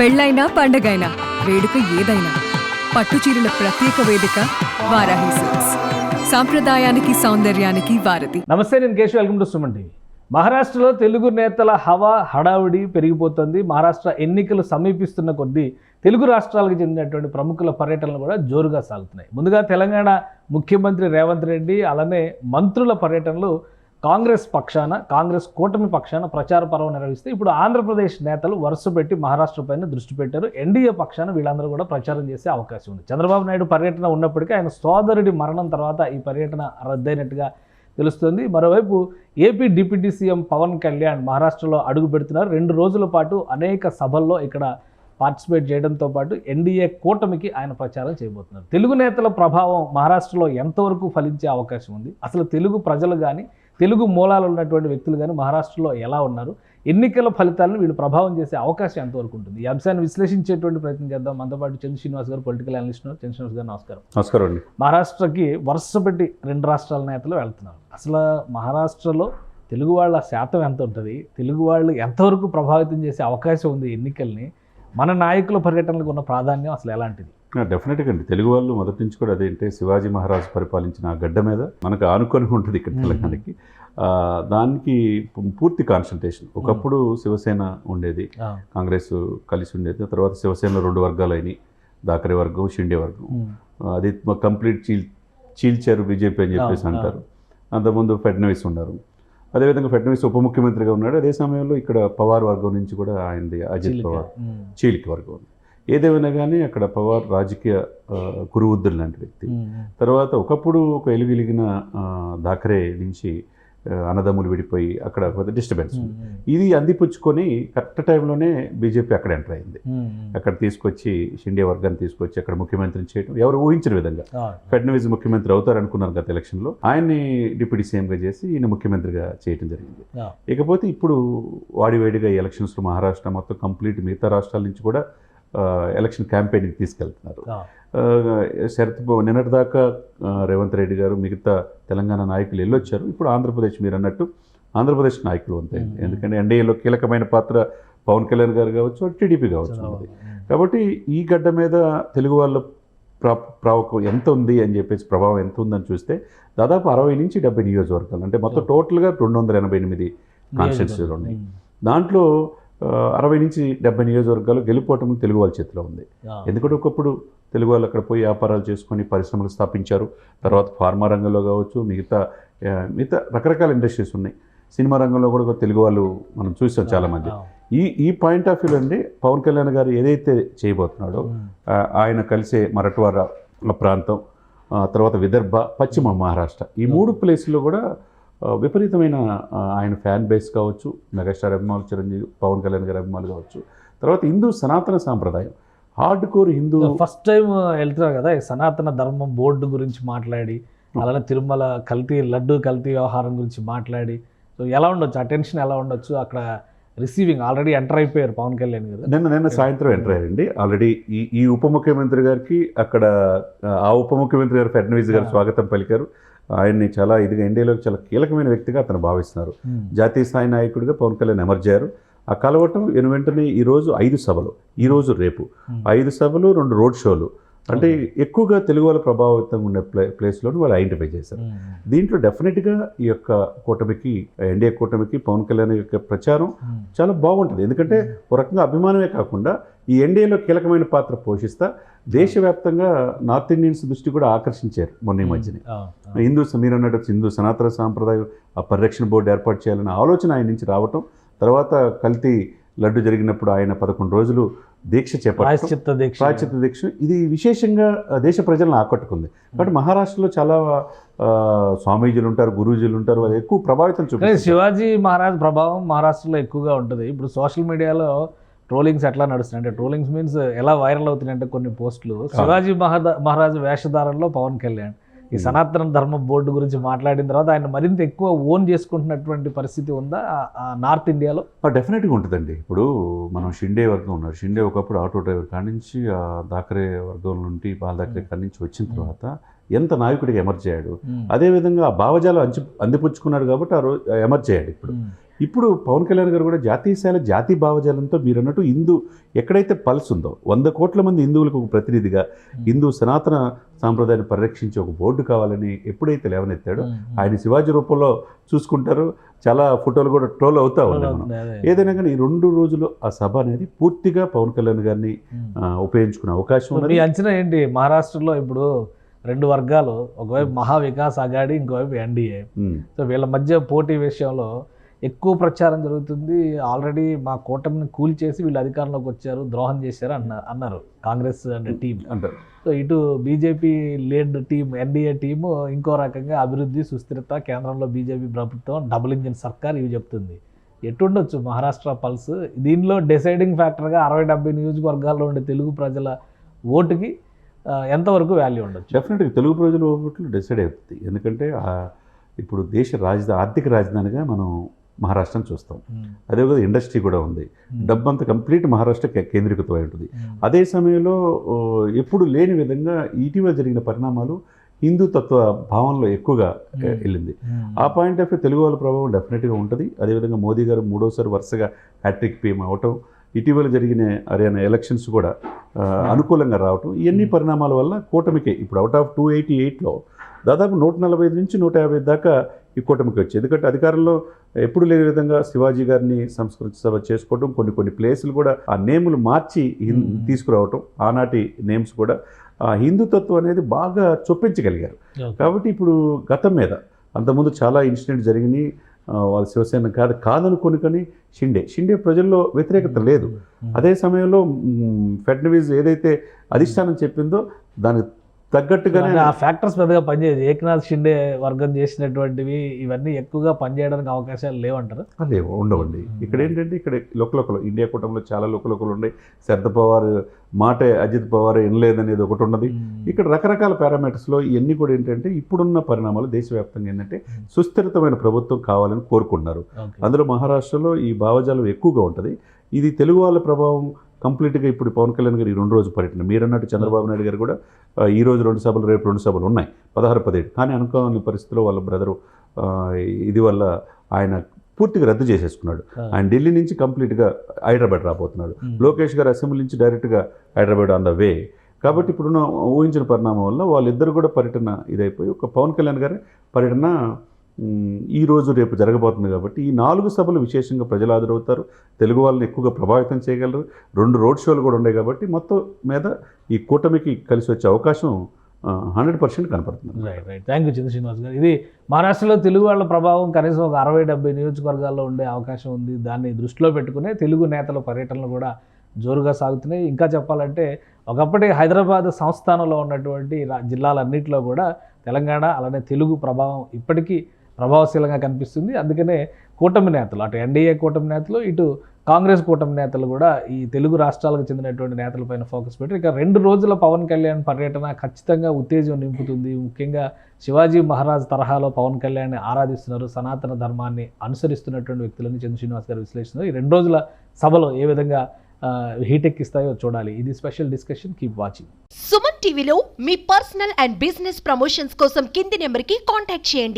పెళ్ళైనా పండగైనా వేడుక ఏదైనా పట్టు చీరల ప్రత్యేక వేదిక వారాహి సిల్క్స్. సాంప్రదాయానికి సౌందర్యానికి వారధి. నమస్తే నేను Keshav. Welcome to Suman TV మహారాష్ట్రలో తెలుగు నేతల హవా హడావుడి పెరిగిపోతుంది. మహారాష్ట్ర ఎన్నికలు సమీపిస్తున్న కొద్దీ తెలుగు రాష్ట్రాలకు చెందినటువంటి ప్రముఖుల పర్యటనలు కూడా జోరుగా సాగుతున్నాయి. ముందుగా తెలంగాణ ముఖ్యమంత్రి రేవంత్ రెడ్డి అలానే మంత్రుల పర్యటనలు కాంగ్రెస్ పక్షాన కాంగ్రెస్ కూటమి పక్షాన ప్రచార పర్వం నిర్వహిస్తే ఇప్పుడు ఆంధ్రప్రదేశ్ నేతలు వరుస పెట్టి మహారాష్ట్ర పైన దృష్టి పెట్టారు. ఎన్డీఏ పక్షాన వీళ్ళందరూ కూడా ప్రచారం చేసే అవకాశం ఉంది. చంద్రబాబు నాయుడు పర్యటన ఉన్నప్పటికీ ఆయన సోదరుడి మరణం తర్వాత ఈ పర్యటన రద్దయినట్టుగా తెలుస్తుంది. మరోవైపు AP deputy CM Pawan Kalyan మహారాష్ట్రలో అడుగు పెడుతున్నారు. రెండు రోజుల పాటు అనేక సభల్లో ఇక్కడ పార్టిసిపేట్ చేయడంతో పాటు ఎన్డీఏ కూటమికి ఆయన ప్రచారం చేయబోతున్నారు. తెలుగు నేతల ప్రభావం మహారాష్ట్రలో ఎంతవరకు ఫలించే అవకాశం ఉంది? అసలు తెలుగు ప్రజలు కానీ తెలుగు మూలాలు ఉన్నటువంటి వ్యక్తులు కానీ మహారాష్ట్రలో ఎలా ఉన్నారు? ఎన్నికల ఫలితాలను వీళ్ళు ప్రభావం చేసే అవకాశం ఎంతవరకు ఉంటుంది? ఈ అంశాన్ని విశ్లేషించేటువంటి ప్రయత్నం చేద్దాం. మనతో పాటు చంద్ర శ్రీనివాస్ గారు పొలిటికల్ అనలిస్ట్ చంద్ర శ్రీనివాస్ గారు నమస్కారం. నమస్కారం అండి. మహారాష్ట్రకి వరుస పెట్టి రెండు రాష్ట్రాల నేతలు వెళ్తున్నారు. అసలు మహారాష్ట్రలో తెలుగు వాళ్ళ శాతం ఎంత ఉంటుంది? తెలుగు వాళ్ళు ఎంతవరకు ప్రభావితం చేసే అవకాశం ఉంది ఎన్నికల్ని? మన నాయకుల పర్యటనలకు ఉన్న ప్రాధాన్యం అసలు ఎలాంటిది? డెఫినెట్గా అండి. తెలుగు వాళ్ళు మొదటి నుంచి కూడా అదేంటే శివాజీ మహారాజు పరిపాలించిన ఆ గడ్డ మీద మనకు ఆనుకొని ఉంటుంది ఇక్కడ తెలంగాణకి. దానికి పూర్తి కాన్సన్ట్రేషన్ ఒకప్పుడు శివసేన ఉండేది కాంగ్రెస్ కలిసి ఉండేది. తర్వాత శివసేనలో రెండు వర్గాలు అయినాయి. దాకరి వర్గం షిండే వర్గం. అది కంప్లీట్ చీల్ చీల్చారు బీజేపీ అని చెప్పేసి. అంటారు. అంతకుముందు ఫడ్నవీస్ ఉన్నారు. అదేవిధంగా ఫడ్నవీస్ ఉప ముఖ్యమంత్రిగా ఉన్నాడు. అదే సమయంలో ఇక్కడ పవార్ వర్గం నుంచి కూడా ఆయనది అజిత్ పవార్. చీలిక వర్గం. ఉంది ఏదేమైనా కానీ అక్కడ పవార్ రాజకీయ కురువుద్దులు లాంటి వ్యక్తి. తర్వాత ఒకప్పుడు ఒక ఎలుగెలిగిన ఆ, దాకరే నుంచి అన్నదమ్ములు విడిపోయి అక్కడ కొంత డిస్టర్బెన్స్ ఇది అందిపుచ్చుకొని కరెక్ట్ టైంలోనే బీజేపీ అక్కడ ఎంటర్ అయింది. అక్కడ తీసుకొచ్చి షిండే వర్గాన్ని తీసుకొచ్చి అక్కడ ముఖ్యమంత్రిని చేయడం ఎవరు ఊహించిన విధంగా. ఫడ్నవీస్ ముఖ్యమంత్రి అవుతారు అనుకున్నారు గత ఎలక్షన్లో. ఆయన్ని డిప్యూటీ సీఎంగా చేసి ఈయన ముఖ్యమంత్రిగా చేయడం జరిగింది. ఇకపోతే ఇప్పుడు వాడివేడిగా ఈ ఎలక్షన్స్లో మహారాష్ట్ర మొత్తం కంప్లీట్ మిగతా రాష్ట్రాల నుంచి కూడా ఎలక్షన్ క్యాంపెయిన్కి తీసుకెళ్తున్నారు. శరత్ నిన్నటిదాకా ఆ, రేవంత్ రెడ్డి గారు మిగతా తెలంగాణ నాయకులు వెళ్ళొచ్చారు ఇప్పుడు ఆంధ్రప్రదేశ్ మీరు అన్నట్టు ఆంధ్రప్రదేశ్ నాయకులు అంతే. ఎందుకంటే ఎన్డీఏలో కీలకమైన పాత్ర పవన్ కళ్యాణ్ గారు కావచ్చు టీడీపీ కావచ్చు. కాబట్టి ఈ గడ్డ మీద తెలుగు వాళ్ళ ప్రా ప్రావకం ఎంత ఉంది అని చెప్పేసి ప్రభావం ఎంత ఉందని చూస్తే దాదాపు అరవై నుంచి డెబ్బై నియోజకవర్గాలు. అంటే మొత్తం టోటల్గా రెండు వందల ఎనభై ఎనిమిది కాన్స్టిట్యూన్సీలు ఉన్నాయి. దాంట్లో అరవై నుంచి డెబ్బై నియోజకవర్గాలు గెలుపోవటం తెలుగు వాళ్ళ చేతిలో ఉంది. ఎందుకంటే ఒకప్పుడు తెలుగు వాళ్ళు అక్కడ పోయి వ్యాపారాలు చేసుకొని పరిశ్రమలు స్థాపించారు. తర్వాత ఫార్మా రంగంలో కావచ్చు మిగతా మిగతా రకరకాల ఇండస్ట్రీస్ ఉన్నాయి. సినిమా రంగంలో కూడా తెలుగు వాళ్ళు మనం చూసాం చాలామంది ఈ ఈ పాయింట్ ఆఫ్ వ్యూలో అండి పవన్ కళ్యాణ్ గారు ఏదైతే చేయబోతున్నాడో ఆయన కలిసే మరట్వార ప్రాంతం తర్వాత విదర్భ పశ్చిమ మహారాష్ట్ర. ఈ మూడు ప్లేస్లో కూడా విపరీతమైన ఆ, ఆయన ఫ్యాన్ బేస్ కావచ్చు మెగాస్టార్ అభిమానులు చిరంజీవి పవన్ కళ్యాణ్ గారి అభిమానులు కావచ్చు. తర్వాత హిందూ సనాతన సాంప్రదాయం. Hard core Hindu first time వెళ్తున్నారు కదా సనాతన ధర్మం బోర్డు గురించి మాట్లాడి అలానే తిరుమల కల్తీ లడ్డు కల్తీ వ్యవహారం గురించి మాట్లాడి సో ఎలా ఉండొచ్చు అటెన్షన్ ఎలా ఉండొచ్చు అక్కడ రిసీవింగ్ ఆల్రెడీ ఎంటర్ అయిపోయారు పవన్ కళ్యాణ్ గారు. నిన్న నిన్న సాయంత్రం ఎంటర్ అయ్యారండి. ఆల్రెడీ ఈ ఈ ఉప ముఖ్యమంత్రి గారికి అక్కడ ఆ ఉప ముఖ్యమంత్రి గారు ఫడ్నవీస్ గారు ఆ. స్వాగతం పలికారు. ఆయన్ని చాలా ఇదిగా ఇండియాలో చాలా కీలకమైన వ్యక్తిగా అతను భావిస్తున్నారు. జాతీయ స్థాయి నాయకుడిగా పవన్ కళ్యాణ్ ఎమర్జ్ అయ్యారు ఆ కలవటం ఎను వెంటనే ఈరోజు ఐదు సభలు ఈరోజు రేపు. ఐదు సభలు రెండు రోడ్ షోలు. అంటే ఎక్కువగా తెలుగు వాళ్ళ ప్రభావితంగా ఉన్న ప్లే ప్లేస్లోని వాళ్ళు ఐడెంటిఫై చేశారు. దీంట్లో డెఫినెట్గా ఈ యొక్క కూటమికి ఎన్డీఏ కూటమికి పవన్ కళ్యాణ్ యొక్క ప్రచారం చాలా బాగుంటుంది. ఎందుకంటే ఒక రకంగా అభిమానమే కాకుండా ఈ ఎన్డీఏలో కీలకమైన పాత్ర పోషిస్తా దేశవ్యాప్తంగా నార్త్ ఇండియన్స్ దృష్టి కూడా ఆకర్షించారు మొన్న ఈ మధ్యనే. హిందూ మీరు అన్నట్టు హిందూ సనాతన సాంప్రదాయం ఆ పరిరక్షణ బోర్డు ఏర్పాటు చేయాలన్న ఆలోచన ఆయన నుంచి రావటం తర్వాత కల్తీ లడ్డు జరిగినప్పుడు ఆయన పదకొండు రోజులు దీక్ష ప్రాయశ్చిత్త దీక్ష. ప్రాచిత దీక్ష. ఇది విశేషంగా దేశ ప్రజలను ఆకట్టుకుంది. కాబట్టి మహారాష్ట్రలో చాలా స్వామీజీలు ఉంటారు గురూజీలు ఉంటారు వాళ్ళు ఎక్కువ ప్రభావితం కానీ చూపిస్తారు శివాజీ మహారాజ్ ప్రభావం మహారాష్ట్రలో ఎక్కువగా ఉంటుంది. ఇప్పుడు సోషల్ మీడియాలో ట్రోలింగ్స్ ఎట్లా నడుస్తున్నాయి? అంటే ట్రోలింగ్స్ మీన్స్ ఎలా వైరల్ అవుతున్నాయి అంటే కొన్ని పోస్టులు. శివాజీ మహారాజు వేషధారంలో పవన్ కళ్యాణ్. ఈ సనాతన ధర్మ బోర్డు గురించి మాట్లాడిన తర్వాత ఆయన మరింత ఎక్కువ ఓన్ చేసుకుంటున్నటువంటి పరిస్థితి ఉందా నార్త్ ఇండియాలో? డెఫినెట్గా ఉంటుందండి. ఇప్పుడు మనం షిండే వర్గం ఉన్నారు. షిండే ఒకప్పుడు ఆటో డ్రైవర్ కాడి నుంచి ఆ దాకరే వర్గం నుండి బాల దాకరే కాడి నుంచి వచ్చిన తర్వాత ఎంత నాయకుడిగా ఎమర్జ్ అయ్యాడు. అదేవిధంగా ఆ భావజాలం అంచి అందిపుచ్చుకున్నాడు కాబట్టి ఆ రోజు ఎమర్జ్ అయ్యాడు ఇప్పుడు. ఇప్పుడు పవన్ కళ్యాణ్ గారు కూడా జాతీయ స్థాయిలో జాతీయ భావజాలంతో మీరు అన్నట్టు హిందూ ఎక్కడైతే పల్స్ ఉందో వంద కోట్ల మంది హిందువులకు ఒక ప్రతినిధిగా హిందూ సనాతన సాంప్రదాయాన్ని పరిరక్షించే ఒక బోర్డు కావాలని ఎప్పుడైతే లేవనెత్తాడో ఆయన శివాజీ రూపంలో చూసుకుంటారు. చాలా ఫోటోలు కూడా ట్రోల్ అవుతా ఉన్నాయి మనం. ఏదైనా కానీ ఈ రెండు రోజులు ఆ సభ అనేది పూర్తిగా పవన్ కళ్యాణ్ గారిని ఉపయోగించుకునే అవకాశం మీ ఉన్నది. అంచనా ఏంటి? మహారాష్ట్రలో ఇప్పుడు రెండు వర్గాలు ఒకవైపు మహా వికాస్ అగాడి ఇంకోవైపు ఎన్డీఏ. సో వీళ్ళ మధ్య పోటీ విషయంలో ఎక్కువ ప్రచారం జరుగుతుంది. ఆల్రెడీ మా కూటమిని కూల్చేసి వీళ్ళు అధికారంలోకి వచ్చారు ద్రోహం చేశారు అన్న అన్నారు కాంగ్రెస్ అండ్ టీం. అంటారు సో ఇటు BJP lead team NDA team ఇంకో రకంగా అభివృద్ధి సుస్థిరత కేంద్రంలో బీజేపీ ప్రభుత్వం డబుల్ ఇంజిన్ సర్కార్ ఇవి చెప్తుంది. ఎటుండొచ్చు మహారాష్ట్ర పల్స్. దీనిలో డిసైడింగ్ ఫ్యాక్టర్గా అరవై డెబ్బై నియోజకవర్గాల్లో ఉండే తెలుగు ప్రజల ఓటుకి ఎంతవరకు వాల్యూ ఉండొచ్చు? డెఫినెట్గా తెలుగు ప్రజల ఓట్లు డిసైడ్ అవుతుంది ఎందుకంటే ఇప్పుడు దేశ రాజధాని ఆర్థిక రాజధానిగా మనం మహారాష్ట్రను చూస్తాం. అదే విధంగా ఇండస్ట్రీ కూడా ఉంది. డబ్బు అంతా కంప్లీట్ మహారాష్ట్ర కేంద్రీకృతమై ఉంటుంది. అదే సమయంలో ఎప్పుడు లేని విధంగా ఇటీవల జరిగిన పరిణామాలు హిందూ తత్వ భావనలో ఎక్కువగా వెళ్ళింది. ఆ పాయింట్ ఆఫ్ వ్యూ తెలుగు వాళ్ళ ప్రభావం డెఫినెట్గా ఉంటుంది. అదేవిధంగా మోదీ గారు మూడోసారి వరుసగా హ్యాట్రిక్ పీఎం అవటం ఇటీవల జరిగిన హర్యానా ఎలక్షన్స్ కూడా అనుకూలంగా రావటం ఇవన్నీ పరిణామాల వల్ల కూటమికి ఇప్పుడు అవుట్ ఆఫ్ టూ ఎయిటీ ఎయిట్లో దాదాపు నూట నలభై ఐదు నుంచి నూట యాభై దాకా ఈ కూటమికి వచ్చి. ఎందుకంటే అధికారంలో ఎప్పుడు లేని విధంగా శివాజీ గారిని సంస్కృతి సభ చేసుకోవడం కొన్ని కొన్ని ప్లేసులు కూడా ఆ నేములు మార్చి. తీసుకురావటం ఆనాటి నేమ్స్ కూడా ఆ హిందుతత్వం అనేది బాగా చొప్పించగలిగారు. కాబట్టి ఇప్పుడు గతం మీద అంతకుముందు చాలా ఇన్సిడెంట్ జరిగినాయి. వాళ్ళ శివసేన కాదు కాదనుకొని కానీ షిండే. షిండే ప్రజల్లో వ్యతిరేకత లేదు. అదే సమయంలో మ్, ఫడ్నవీస్ ఏదైతే అధిష్టానం చెప్పిందో దానికి తగ్గట్టుగానే ఆ ఫ్యాక్టర్స్ పెద్దగా పనిచేయదు. ఏకనాథ్ షిండే వర్గం చేసినటువంటివి ఇవన్నీ ఎక్కువగా పనిచేయడానికి అవకాశాలు లేవంటారు. లేవు ఉండవండి. ఇక్కడ ఏంటంటే ఇక్కడ లోకలోకలు ఇండియా కూటమిలో చాలా లోకలోకలు ఉన్నాయి. శరద్ పవార్ మాటే అజిత్ పవార్ వినలేదనేది ఒకటి ఉన్నది. ఇక్కడ రకరకాల పారామీటర్స్లో ఇవన్నీ కూడా ఏంటంటే ఇప్పుడున్న పరిణామాలు దేశవ్యాప్తంగా ఏంటంటే సుస్థిరతమైన ప్రభుత్వం కావాలని కోరుకుంటున్నారు. అందులో మహారాష్ట్రలో ఈ భావజాలం ఎక్కువగా ఉంటుంది. ఇది తెలుగు వాళ్ళ ప్రభావం కంప్లీట్గా ఇప్పుడు పవన్ కళ్యాణ్ గారు ఈ రెండు రోజు పర్యటన. మీరన్నట్టు చంద్రబాబు నాయుడు గారు కూడా ఆ, ఈ రోజు రెండు సభలు రేపు రెండు సభలు ఉన్నాయి. పదహారు పదిహేడు. కానీ అనుకోని పరిస్థితిలో వాళ్ళ బ్రదరు ఇది వల్ల ఆయన పూర్తిగా రద్దు చేసేసుకున్నాడు. ఆయన ఢిల్లీ నుంచి కంప్లీట్గా హైదరాబాద్ రాబోతున్నాడు. లోకేష్ గారు అసెంబ్లీ నుంచి డైరెక్ట్గా హైదరాబాద్ ఆన్ ద వే. కాబట్టి ఇప్పుడున్న ఊహించిన పరిణామం వల్ల వాళ్ళిద్దరు కూడా పర్యటన ఇదైపోయి ఒక పవన్ కళ్యాణ్ గారి పర్యటన ఈరోజు ఈ రోజు రేపు జరగబోతుంది కాబట్టి ఈ నాలుగు సభలు విశేషంగా ప్రజలు హాజరవుతారు. తెలుగు వాళ్ళని ఎక్కువగా ప్రభావితం చేయగలరు. రెండు రోడ్ షోలు కూడా ఉన్నాయి కాబట్టి మొత్తం మీద ఈ కూటమికి కలిసి వచ్చే అవకాశం హండ్రెడ్ పర్సెంట్ కనపడుతుంది. Right right thank you Chandra Srinivas garu. ఇది మహారాష్ట్రలో తెలుగు వాళ్ళ ప్రభావం కనీసం ఒక అరవై డెబ్బై నియోజకవర్గాల్లో ఉండే అవకాశం ఉంది. దాన్ని దృష్టిలో పెట్టుకునే తెలుగు నేతల పర్యటనలు కూడా జోరుగా సాగుతున్నాయి. ఇంకా చెప్పాలంటే ఒకప్పటి హైదరాబాద్ సంస్థానంలో ఉన్నటువంటి జిల్లాలన్నింటిలో కూడా తెలంగాణ అలానే తెలుగు ప్రభావం ఇప్పటికీ ప్రభావశీలంగా కనిపిస్తుంది. అందుకనే కూటమి నేతలు అటు ఎన్డీఏ కూటమి నేతలు ఇటు కాంగ్రెస్ కూటమి నేతలు కూడా ఈ తెలుగు రాష్ట్రాలకు చెందినటువంటి నేతలపైన ఫోకస్ పెట్టి ఇక రెండు రోజుల పవన్ కళ్యాణ్ పర్యటన ఖచ్చితంగా ఉత్తేజం నింపుతుంది. ముఖ్యంగా శివాజీ మహారాజ్ తరహాలో పవన్ కళ్యాణ్ని ఆరాధిస్తున్నారు. సనాతన ధర్మాన్ని అనుసరిస్తున్నటువంటి వ్యక్తులని చంద్ర శ్రీనివాస్ గారు విశ్లేషిస్తున్నారు. ఈ రెండు రోజుల సభలో ఏ విధంగా ఆ, హీట్ ఎక్కిస్తాయో చూడాలి. ఇది special discussion keep watching Suman టీవీలో మీ పర్సనల్ అండ్ బిజినెస్ ప్రమోషన్స్ కోసం కింది నెంబర్కి కాంటాక్ట్ చేయండి.